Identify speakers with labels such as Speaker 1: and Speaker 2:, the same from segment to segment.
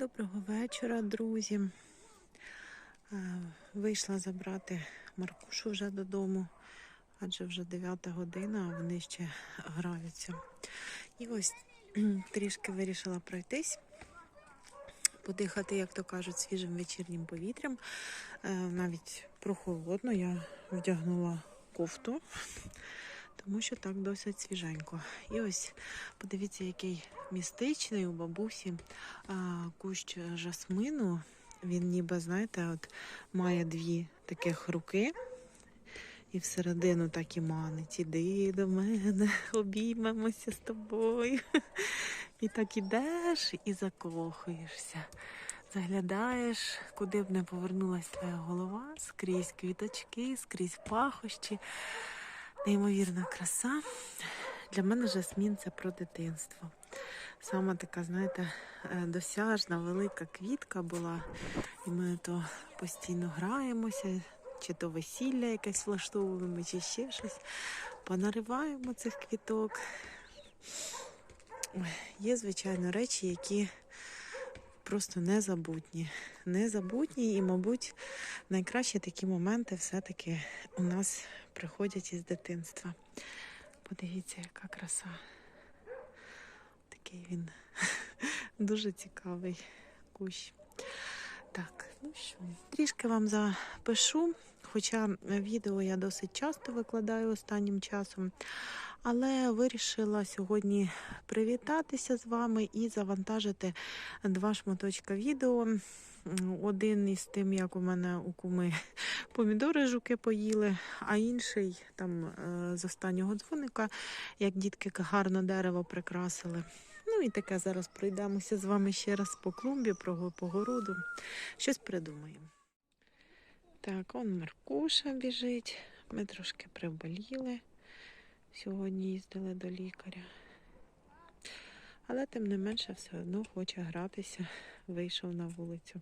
Speaker 1: Доброго вечора, друзі. Вийшла забрати Маркушу вже додому, адже вже 9 година, а вони ще граються. І ось трішки вирішила пройтись, подихати, як то кажуть, свіжим вечірнім повітрям. Е, Навіть прохолодно я вдягнула кофту, тому що так досить свіженько. І ось подивіться, який містичний у бабусі а, кущ жасмину. Він ніби, знаєте, от має дві таких руки. І всередину так і манить. Іди до мене, обіймемося з тобою. І так ідеш і закохуєшся. Заглядаєш, куди б не повернулася твоя голова, скрізь квіточки, скрізь пахощі. Неймовірна краса. Для мене жасмін це про дитинство. Саме така, знаєте, е, досяжна велика квітка була, і ми то постійно граємося, чи то весілля якесь влаштовуємо, чи ще щось. Понариваємо цих квіток. Є, звичайно, речі, які просто незабутні. Незабутні, і, мабуть, найкращі такі моменти все-таки у нас приходять із дитинства. Подивіться, яка краса. Такий він дуже цікавий кущ. Так, ну що, трішки вам запишу. Хоча відео я досить часто викладаю останнім часом, але вирішила сьогодні привітатися з вами і завантажити два шматочка відео. Один із тим, як у мене у куми помідори жуки поїли, а інший там е, з останнього дзвоника, як дітки гарно дерево прикрасили. Ну і таке зараз пройдемося з вами ще раз по клумбі, про по городу. Щось придумаємо. Так, он Маркуша біжить. Ми трошки приболіли. Сьогодні їздили до лікаря. Але тим не менше все одно хоче гратися, вийшов на вулицю.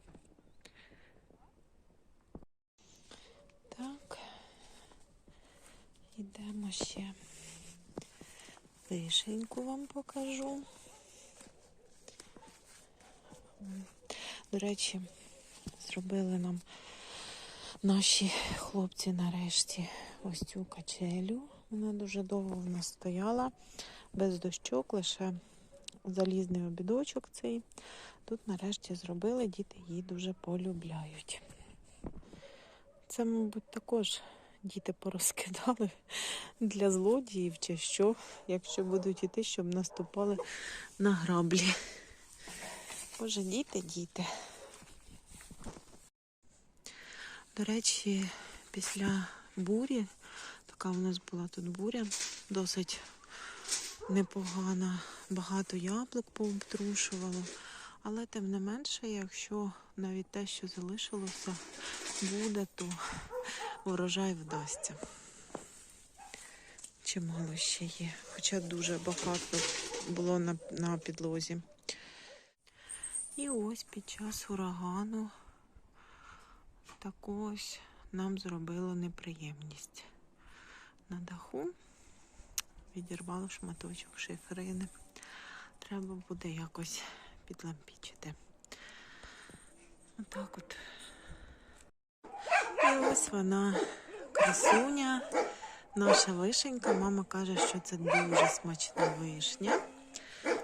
Speaker 1: Так, ідемо ще. Вишеньку вам покажу. До речі, зробили нам наші хлопці нарешті ось цю качелю. Вона дуже довго в нас стояла, без дощок, лише залізний обідочок цей. Тут нарешті зробили, діти її дуже полюбляють. Це, мабуть, також діти порозкидали для злодіїв чи що, якщо будуть іти, щоб наступали на граблі. Боже, діти, діти. До речі, після бурі, така у нас була тут буря, досить непогана, багато яблук пообтрушувало. Але тим не менше, якщо навіть те, що залишилося, буде, то урожай вдасться. Чимало ще є, хоча дуже багато було на, на підлозі. І ось під час урагану таку ось нам зробило неприємність. На даху відірвало шматочок шиферини. Треба буде якось підлампічити. Отак от. Ось вона красуня. Наша вишенька. Мама каже, що це дуже смачна вишня.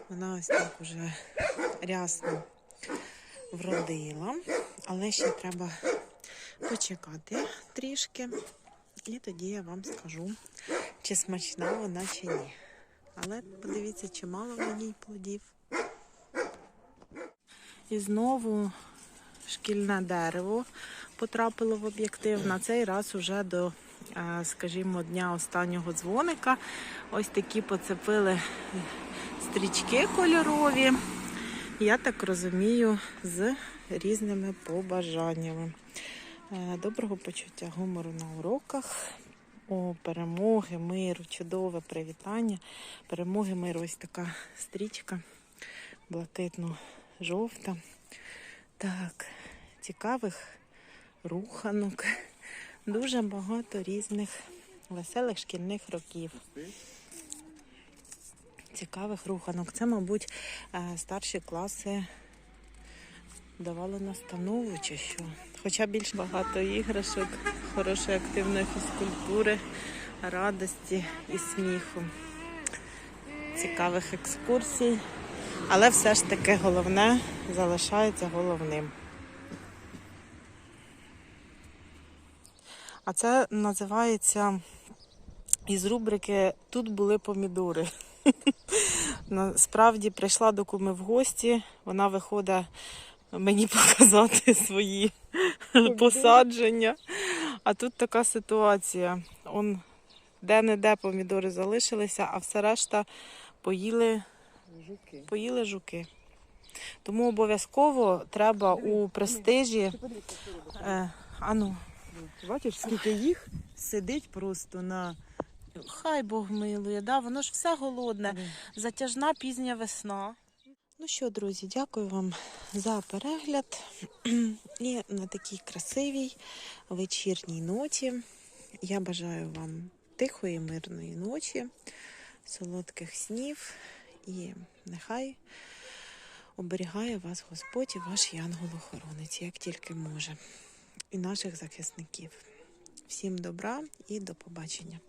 Speaker 1: Вона ось так уже рясно вродила, але ще треба почекати трішки. І тоді я вам скажу, чи смачна вона, чи ні. Але подивіться, чи мало в ній плодів. І знову шкільне дерево потрапило в об'єктив. На цей раз уже до, е, скажімо, дня останнього дзвоника. Ось такі поцепили стрічки кольорові. Я так розумію, з різними побажаннями. Е, Доброго почуття гумору на уроках. О, перемоги, миру, чудове привітання. Перемоги, миру, ось така стрічка блакитно-жовта. Так, цікавих руханок. Дуже багато різних веселих шкільних років. Цікавих руханок. Це, мабуть, е, старші класи давало настанову чи що. Хоча більш багато іграшок, хорошої активної фізкультури, радості і сміху, цікавих екскурсій. Але все ж таки головне залишається головним. А це називається із рубрики Тут були помідори. Насправді прийшла до куми в гості, вона виходить мені показати свої посадження. А тут така ситуація. Он де-не-де помідори залишилися, а все решта поїли,
Speaker 2: Жуки.
Speaker 1: поїли жуки. Тому обов'язково треба у престижі. Е, ану,
Speaker 2: Ти Бачиш, скільки їх сидить просто на
Speaker 1: хай Бог милує, да? воно ж все голодне. Затяжна пізня весна. Ну що, друзі, дякую вам за перегляд. І на такій красивій вечірній ноті. Я бажаю вам тихої, мирної ночі, солодких снів і нехай оберігає вас Господь і ваш янгол-охоронець, як тільки може, і наших захисників. Всім добра і до побачення.